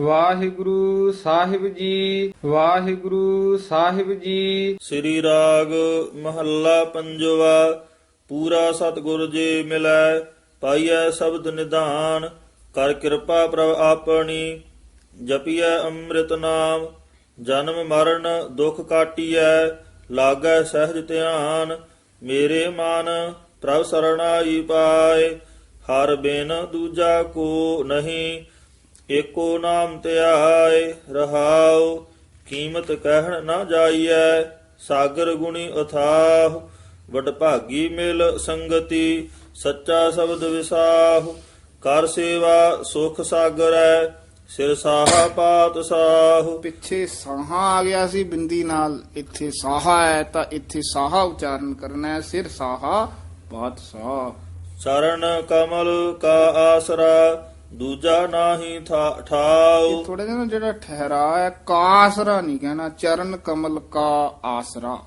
ਵਾਹਿਗੁਰੂ ਸਾਹਿਬ ਜੀ, ਵਾਹਿਗੁਰੂ ਸਾਹਿਬ ਜੀ। ਸ੍ਰੀ ਰਾਗ ਮਹੱਲਾ ਪੰਜਵਾ, ਪੂਰਾ ਸਤਿਗੁਰ ਜੀ ਮਿਲੈ, ਪਾਈਐ ਸ਼ਬਦ ਨਿਧਾਨ, ਕਰ ਕਿਰਪਾ ਪ੍ਰਭ ਆਪਣੀ, ਜਪੀਐ ਅੰਮ੍ਰਿਤ ਨਾਮ, ਜਨਮ ਮਰਨ ਦੁਖ ਕਾਟੀਐ, ਲਾਗੈ ਸਹਿਜ ਧਿਆਨ, ਮੇਰੇ ਮਨ ਪ੍ਰਭ ਸਰਣਾਈ ਪਾਏ, ਹਰ ਬਿਨ ਦੂਜਾ ਕੋ ਨਹੀਂ ਏਕੋ ਨਾਮ ਧਿਆਏ ਰਹਾਉ ਕੀਮਤ ਕਹਿਣ ਨਾ ਜਾਈਐ ਸਾਗਰ ਗੁਣੀ ਅਥਾਹ ਵਡਭਾਗੀ ਮਿਲ ਸੰਗਤੀ ਸੱਚਾ ਸ਼ਬਦ ਵਿਸਾਹ ਕਰ ਸੇਵਾ ਸੁਖ ਸਾਗਰੈ ਸਿਰ ਸਾਹਾ ਪਾਤ ਸਾਹੁ। ਪਿੱਛੇ ਸਾਹਾ ਆ ਗਿਆ ਸੀ ਬਿੰਦੀ ਨਾਲ ਇੱਥੇ ਸਾਹਾ ਹੈ ਤਾਂ ਇੱਥੇ ਸਾਹਾ ਉਚਾਰਨ ਕਰਨਾ ਹੈ ਸਿਰ ਸਾਹਾ ਬਾਤ ਸਾਹ। ਚਰਨ ਕਮਲ ਕਾ ਆਸਰਾ ਦੂਜਾ ਨਾਹੀ ਠਾਉ। ਥੋੜਾ ਜਿਹਾ ਨਾ ਜਿਹੜਾ ਠਹਿਰਾ ਹੈ ਕਾਸਰਾ ਨਹੀਂ ਕਹਿਣਾ ਚਰਨ ਕਮਲ ਕਾ ਆਸਰਾ।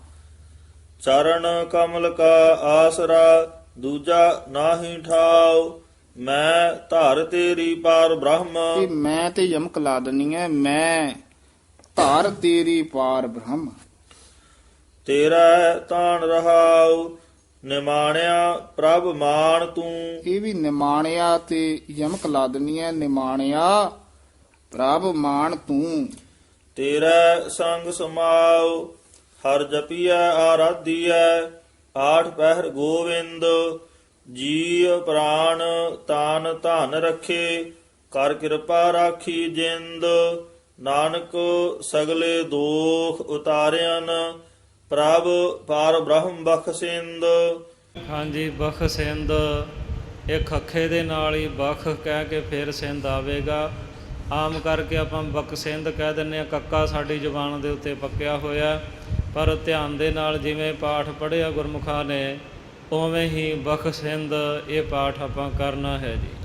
ਚਰਨ ਕਮਲ ਕਾ ਆਸਰਾ ਦੂਜਾ ਨਾਹੀ ਠਾਉ। ਮੈਂ ਧਰ ਤੇਰੀ ਪਾਰ ਬ੍ਰਹਮ। ਇਹ ਮੈਂ ਤੇ ਯਮਕ ਲਾ ਦਨੀ ਹੈ ਮੈਂ ਧਾਰ ਤੇਰੀ ਪਾਰ ਬ੍ਰਹਮ। ਤੇਰਾ ਤਾਣ ਰਹਾਉ। ਨਿਮਾਣਿਆ ਪ੍ਰਭ ਮਾਨ ਤੂੰ। ਇਹ ਵੀ ਨਿਮਾਣਿਆ ਤੇ ਯਮਕ ਲਾ ਦਨੀ ਹੈ ਨਿਮਾਣਿਆ ਪ੍ਰਭ ਮਾਨ ਤੂੰ। ਤੇਰਾ ਸੰਗ ਸਮਾਉ ਹਰ ਜਪੀਐ ਆਰਾਧੀਐ ਆਠ ਪਹਿਰ ਗੋਵਿੰਦ ਜੀ ਪ੍ਰਾਨ ਤਾਨ ਧਨ ਰਖੇ ਕਰ ਕਿਰਪਾ ਰਾਖੀ ਜਿੰਦ ਨਾਨਕ ਸਗਲੇ ਦੋਖ ਉਤਾਰਿਆਨ ਪ੍ਰਭ ਪਾਰ ਬ੍ਰਹਮ ਬਖਸ਼ਿੰਦ ਹਾਂਜੀ, ਬਖ ਸਿੰਧ। ਇਹ ਖੱਖੇ ਦੇ ਨਾਲ ਹੀ ਬਖ ਕਹਿ ਕੇ ਫਿਰ ਸਿੰਧ ਆਵੇਗਾ। ਆਮ ਕਰਕੇ ਆਪਾਂ ਬਕ ਸਿੰਧ ਕਹਿ ਦਿੰਨੇ ਆ ਕੱਕਾ ਸਾਡੀ ਜ਼ੁਬਾਨ ਦੇ ਉੱਤੇ ਪੱਕਿਆ ਹੋਇਆ। ਪਰ ਧਿਆਨ ਦੇ ਨਾਲ ਜਿਵੇਂ ਪਾਠ ਪੜ੍ਹਿਆ ਗੁਰਮੁਖਾਂ ਨੇ, ਉਵੇਂ ਹੀ ਬਖ ਸਿੰਧ ਇਹ ਪਾਠ ਆਪਾਂ ਕਰਨਾ ਹੈ ਜੀ।